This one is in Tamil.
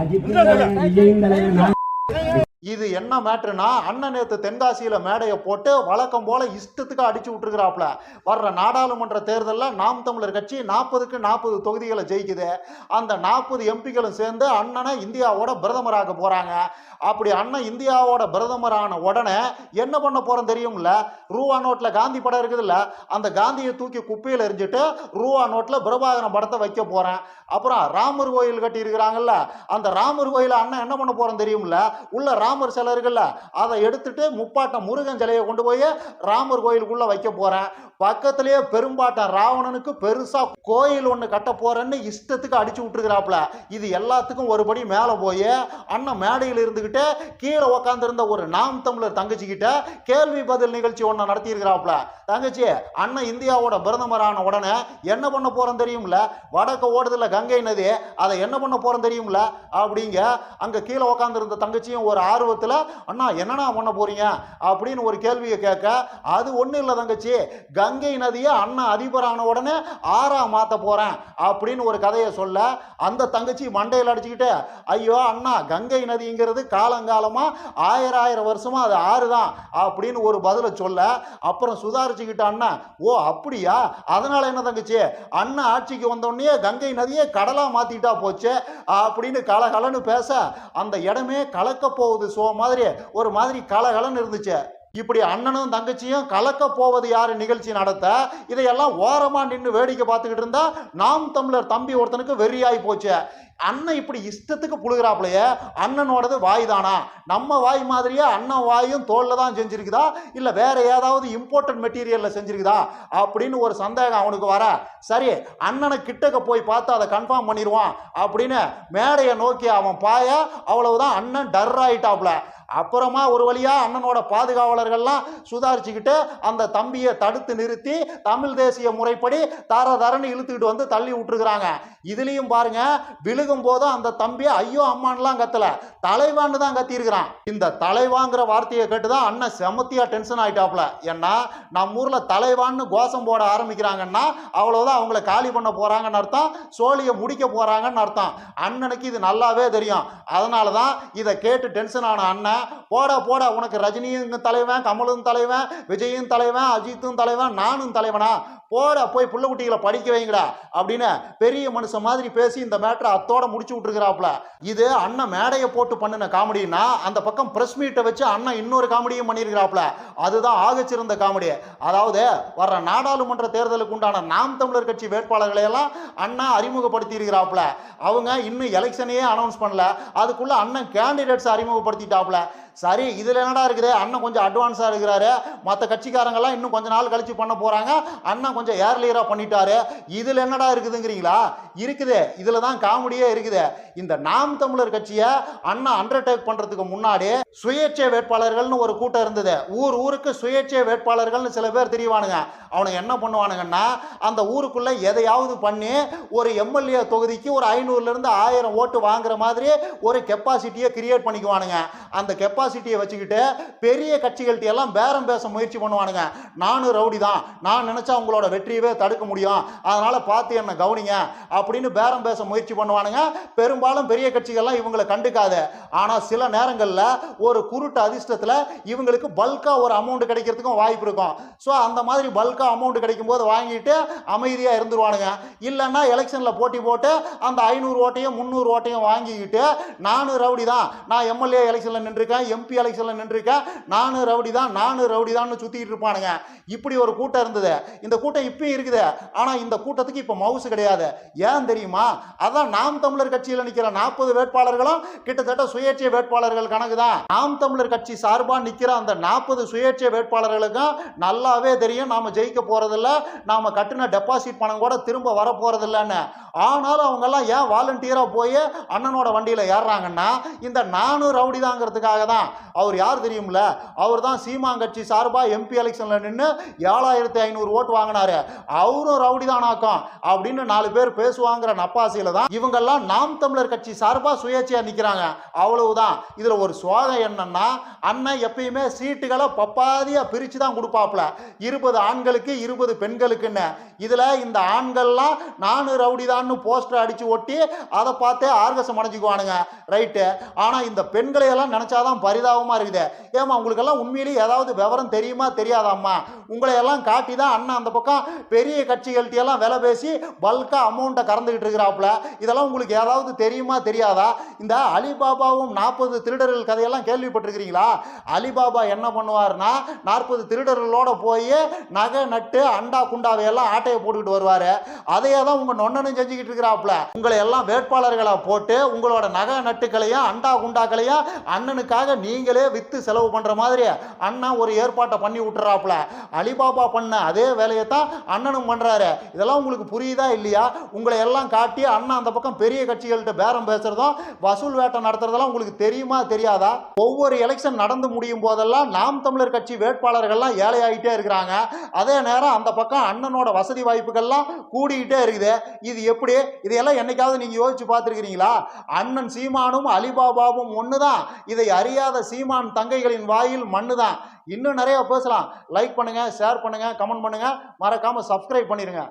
அஜித் தலைவன் இது என்ன மேட்ருனா அண்ணன் நேற்று தென்காசியில் மேடையை போட்டு வழக்கம் போல இஷ்டத்துக்கு அடிச்சு விட்டுருக்கிறாப்ல வர்ற நாடாளுமன்ற தேர்தலில் நாம் தமிழர் கட்சி நாற்பதுக்கு நாற்பது தொகுதிகளை ஜெயிக்குது. அந்த நாற்பது எம்பிக்களும் சேர்ந்து அண்ணனை இந்தியாவோட பிரதமராக போகிறாங்க அப்படி அண்ணன் இந்தியாவோட பிரதமரான உடனே என்ன பண்ண போகிறோம் தெரியும்ல? ரூவா நோட்டில் காந்தி படம் இருக்குதுல்ல? அந்த காந்தியை தூக்கி குப்பையில் எரிஞ்சிட்டு ரூபா நோட்டில் பிரபாகரன் படத்தை வைக்க போகிறேன் அப்புறம் ராமர் கோயில் கட்டியிருக்கிறாங்கல்ல? அந்த ராமர் கோயிலை அண்ணன் என்ன பண்ண போகிறோம் தெரியும்ல? உள்ள ராமர் சிலை இருக்குல்ல அதை எடுத்துட்டு முப்பாட்டம் முருகன் சிலையை கொண்டு போய் ராமர் கோயிலுக்குள்ளே வைக்க போகிறேன் பக்கத்திலேயே பெரும்பாட்டம் ராவணனுக்கு பெருசாக கோயில் ஒன்று கட்ட போகிறேன்னு இஷ்டத்துக்கு அடிச்சு விட்டுருக்கிறாப்புல. இது எல்லாத்துக்கும் ஒருபடி மேலே போய் அண்ணன் மேடையில் இருந்துக்கிட்டு கீழே உக்காந்துருந்த ஒரு நாம் தமிழர் தங்கச்சிக்கிட்ட கேள்வி பதில் நிகழ்ச்சி ஒன்று நடத்தியிருக்கிறாப்புல. தங்கச்சி அண்ணன் இந்தியாவோட பிரதமரான உடனே என்ன பண்ண போகிறோம் தெரியும்ல? வடக்கு ஓடுதுல கங்கை நதி அதை என்ன பண்ண போகிறோம் தெரியும்ல? அப்படிங்க அங்கே கீழே உக்காந்துருந்த தங்கச்சியும் ஒரு ஆர்வத்தில் அண்ணா என்னண்ணா பண்ண போறீங்க? அப்படின்னு ஒரு கேள்வியை கேட்க அது ஒன்றும் இல்லை தங்கச்சி. கங்கை நதியை அண்ணா அதிபரான உடனே ஆறா மாற்ற போகிறேன் அப்படின்னு ஒரு கதையை சொல்ல அந்த தங்கச்சி மண்டையில் அடிச்சுக்கிட்டு ஐயோ அண்ணா கங்கை நதிங்கிறது காலங்காலமாக ஆயிரம் ஆயிரம் வருஷமா அது ஆறு தான் அப்படின்னு ஒரு பதிலை சொல்ல அப்புறம் சுதாரிச்சுக்கிட்ட அண்ணன் ஓ அப்படியா? அதனால் என்ன தங்கச்சி? அண்ணா ஆட்சிக்கு வந்தோடனே கங்கை நதியை கடலாக மாற்றிக்கிட்டா போச்சு? அப்படின்னு கலகலன்னு பேச அந்த இடமே கலக்க போகுது சோ மாதிரி ஒரு மாதிரி கலகலன்னு இருந்துச்சு. இப்படி அண்ணனும் தங்கச்சியும் கலக்க போவது யாரு நிகழ்ச்சி நடத்த? இதையெல்லாம் ஓரமாக நின்று வேடிக்கை பார்த்துக்கிட்டு இருந்தா நாம் தமிழர் தம்பி ஒருத்தனுக்கு வெறியாகி போச்சு. அண்ணன் இப்படி இஷ்டத்துக்கு புழுகிறாப்புலையே அண்ணனோடது வாய் தானா நம்ம வாய் மாதிரியே அண்ணன் வாயும் தோல்ல தான் செஞ்சிருக்குதா? இல்லை வேற ஏதாவது இம்போர்ட்டன்ட் மெட்டீரியலில் செஞ்சிருக்குதா? அப்படின்னு ஒரு சந்தேகம் அவனுக்கு வர சரி அண்ணனை கிட்டக்க போய் பார்த்து அதை கன்ஃபார்ம் பண்ணிடுவான் அப்படின்னு மேடையை நோக்கி அவன் பாய அவ்வளவுதான் அண்ணன் டர் ஆயிட்டாப்ல அப்புறமா ஒரு வழியா அண்ணனோட பாதுகாவலர்கள்லாம் சுதாரிச்சுக்கிட்டு அந்த தம்பியை தடுத்து நிறுத்தி தமிழ் தேசிய முறைப்படி தர தரன்னு இழுத்துக்கிட்டு வந்து தள்ளி விட்டுருக்குறாங்க. இதுலயும் பாருங்க விழுகும் போதும் அந்த தம்பி ஐயோ அம்மான்லாம் கத்தல. தலைவான்னு தான் கத்தியிருக்கிறான். இந்த தலைவாங்கிற வார்த்தையை கேட்டுதான் அண்ணன் செமத்தியா டென்ஷன் ஆயிட்டாப்ல ஏன்னா நம்ம ஊர்ல தலைவான்னு கோஷம் போட ஆரம்பிக்கிறாங்கன்னா அவ்வளவுதான் அவங்கள காலி பண்ண போறாங்கன்னு அர்த்தம் சோழியை முடிக்க போறாங்கன்னு அர்த்தம். அண்ணனுக்கு இது நல்லாவே தெரியும். அதனால தான் இதை கேட்டு டென்ஷன் ஆன அண்ணன் போட போட உனக்கு ரஜினியும் தலைவன் கமலும் தலைவன் விஜயும் தலைவன் அஜித்தும் தலைவன் நானும் தலைவனா? போடா போய் புள்ள குட்டிகளை படிக்க வைங்கடா அப்படின்னு பெரிய மனுஷன் மாதிரி பேசி இந்த மேட்டரை அத்தோட முடிச்சு விட்டுருக்கிறாப்புல. இது அண்ணன் மேடையை போட்டு பண்ணின காமெடினா அந்த பக்கம் பிரஸ் மீட்டை வச்சு அண்ணன் இன்னொரு காமெடியும் பண்ணியிருக்கிறாப்புல அதுதான் ஆகச்சிருந்த காமெடி. அதாவது வர்ற நாடாளுமன்ற தேர்தலுக்கு உண்டான நாம் தமிழர் கட்சி வேட்பாளர்களை எல்லாம் அண்ணா அறிமுகப்படுத்தி இருக்கிறாப்புல அவங்க இன்னும் எலெக்ஷனையே அனௌன்ஸ் பண்ணல. அதுக்குள்ள அண்ணன் கேண்டிடேட்ஸ் அறிமுகப்படுத்திட்டாப்புல. சரி இதில் என்னடா இருக்குது? அண்ணன் கொஞ்சம் அட்வான்ஸாக இருக்கிறாரு. மற்ற கட்சிக்காரங்கெல்லாம் இன்னும் கொஞ்ச நாள் கழிச்சு பண்ண போகிறாங்க அண்ணன் கொஞ்சம் ஏர்லியராக பண்ணிட்டாரு இதில் என்னடா இருக்குதுங்கிறீங்களா? இருக்குது. இதில் தான் காமெடியே இருக்குது. இந்த நாம் தமிழர் கட்சியை அண்ணா அண்டர்டேக் பண்ணுறதுக்கு முன்னாடி சுயேட்சை வேட்பாளர்கள்னு ஒரு கூட்டம் இருந்தது. ஊர் ஊருக்கு சுயேட்சை வேட்பாளர்கள்னு சில பேர் தெரியவானுங்க. அவனுங்க என்ன பண்ணுவானுங்கன்னா அந்த ஊருக்குள்ளே எதையாவது பண்ணி ஒரு எம்எல்ஏ தொகுதிக்கு ஒரு ஐநூறுலேருந்து ஆயிரம் ஓட்டு வாங்குற மாதிரி ஒரு கெப்பாசிட்டியை கிரியேட் பண்ணிக்குவானுங்க. அந்த கெப்பாசிட்டியை வச்சுக்கிட்டு பெரிய கட்சிகள்கிட்ட எல்லாம் பேரம் பேச முயற்சி பண்ணுவானுங்க. நானும் ரவுடி தான் நான் நினச்சா உங்களோட வெற்றியவே தடுக்க முடியும். அதனால் பார்த்து என்ன கவனிங்க. அப்படின்னு பேரம் பேச முயற்சி பண்ணுவானுங்க. பெரும்பாலும் பெரிய கட்சிகள்லாம் இவங்களை கண்டுக்காது. ஆனால் சில நேரங்களில் ஒரு குருட்டு அதிர்ஷ்டத்தில் இவங்களுக்கு பல்காக ஒரு அமௌண்ட் கிடைக்கிறதுக்கும் வாய்ப்பு இருக்கும். ஸோ அந்த மாதிரி பல்காக அமௌண்ட் கிடைக்கும் போது வாங்கிட்டு அமைதியாக இருந்துருவானுங்க. இல்லைன்னா எலெக்ஷனில் போட்டி போட்டு அந்த ஐநூறு ஓட்டையும் முந்நூறு ஓட்டையும் வாங்கிக்கிட்டு நானும் ரவுடி தான். நான் எம்எல்ஏ எலெக்ஷனில் நின்றுருக்கேன் எம்பி எலெக்ஷனில் நின்றுருக்கேன். நானும் ரவுடி தான் நானும் ரவுடி தான் சுற்றிக்கிட்டு இருப்பானுங்க. இப்படி ஒரு கூட்டம் இருந்தது. இந்த கூட்டம் இப்பயும் இருக்குது. ஆனால் இந்த கூட்டத்துக்கு இப்போ மவுசு கிடையாது. ஏன் தெரியுமா? அதான் நாம் தமிழர் கட்சியில் நிற்கிற நாற்பது வேட்பாளர்களும் கிட்டத்தட்ட சுயேட்சை வேட்பாளர்கள் கணக்கு தான் நாம் தமிழர் கட்சி சார்பாக நிற்கிற அந்த நாற்பது சுயேட்சை வேட்பாளர்களுக்கும் நல்லாவே தெரியும். நாம ஜெயிக்க போகிறதில்ல நாம கட்டின டெபாசிட் பணம் கூட திரும்ப வர போகிறதில்லன்னு ஆனாலும் அவங்கெல்லாம் ஏன் வாலண்டியராக போய் அண்ணனோட வண்டியில் ஏறுறாங்கன்னா இந்த நானும் ரவுடி தாங்கிறதுக்காக தான் அவர் யார் தெரியும்ல? அவர் தான் சீமாங்கட்சி சார்பாக எம்பி எலெக்ஷனில் நின்று ஏழாயிரத்தி ஐநூறு ஓட்டு வாங்கினார். அவரும் ரவுடி தானாக்கும் அப்படின்னு நாலு பேர் பேசுவாங்கிற நப்பாசையில தான் இவங்கெல்லாம் நாம் தமிழர் கட்சி சார்பாக சுயேட்சையாக நிற்கிறாங்க அவ்வளவுதான். இதில் ஒரு சோகம் என்னன்னா அண்ணன் எப்பயுமே சீட்டுகளை பப்பாதியாக பிரிச்சு தான் கொடுப்பாப்ல இருபது ஆண்களுக்கு இருபது பெண்களுக்குன்னு. இதில் இந்த ஆண்கள்லாம் நானும் ரவுடிதான்னு போஸ்டர் அடிச்சு ஒட்டி அதை பார்த்தே ஆர்கசம் அடைஞ்சுக்குவானுங்க. ரைட்டு. ஆனால் இந்த பெண்களையெல்லாம் நினச்சாதான் பரிதாபமாக இருக்குது. ஏமா உங்களுக்கெல்லாம் உண்மையிலேயே ஏதாவது விவரம் தெரியுமா? தெரியாதாம்மா. உங்களை எல்லாம் காட்டி தான் அண்ணன் அந்த பக்கம் பெரிய கட்சிகள்கிட்ட எல்லாம் விலை பேசி பல்காக அமௌண்ட்டை கறந்துக்கிட்டு இருக்கிறாப்புல. இதெல்லாம் உங்களுக்கு ஏதாவது தெரியுமா தெரியாதா? இந்த அலிபாபாவும் நாற்பது திருடர்கள் கதையெல்லாம் கேள்விப்பட்டிருக்கிறீங்களா? அலிபாபா என்ன பண்ணுவார்னா நாற்பது திருடர்களோட போய் நகை நட்டு அண்டா குண்டாவை எல்லாம் ஆட்டையை போட்டுக்கிட்டு வருவார். அதையே தான் உங்கள் நொண்ணனும் செஞ்சுக்கிட்டு இருக்கிறாப்புல. உங்களை எல்லாம் வேட்பாளர்களாக போட்டு உங்களோட நகை நட்டுக்களையும் அண்டா குண்டாக்களையும் அண்ணனுக்காக நீங்களே விற்று செலவு பண்ணுற மாதிரி அண்ணன் ஒரு ஏற்பாட்டை பண்ணி விட்டுறாப்புல. அலிபாபா பண்ண அதே வேலையை தான் அண்ணனும் பண்றாரு. இதெல்லாம் உங்களுக்கு புரியுதா இல்லையா? உங்களை எல்லாம் காட்டி அண்ணன் அந்த பக்கம் பெரிய கட்சிகள்கிட்ட பேரம் பேசுறதும் வசூல் வேட்டை நடத்துறதெல்லாம் உங்களுக்கு தெரியுமா தெரியாதா? ஒவ்வொரு எலெக்ஷன் நடந்து முடியும் போதெல்லாம் நாம் தமிழர் கட்சி வேட்பாளர்கள்லாம் ஏழையாகிட்டே இருக்கிறாங்க. அதே நேரம் அந்த பக்கம் அண்ணனோட வசதி வாய்ப்புகள்லாம் கூடிக்கிட்டே இருக்குது. இது எப்படி? இதையெல்லாம் என்னைக்காவது நீங்க யோசிச்சு பார்த்துருக்கிறீங்களா? அண்ணன் சீமானும் அலிபாபாவும் ஒன்று தான் இதை அறியாத சீமான் தங்கைகளின் வாயில் மண்ணு தான் இன்னும் நிறைய பேசலாம். லைக் பண்ணுங்க ஷேர் பண்ணுங்க கமெண்ட் பண்ணுங்க. மறக்காம சப்ஸ்கிரைப் பண்ணிருங்க.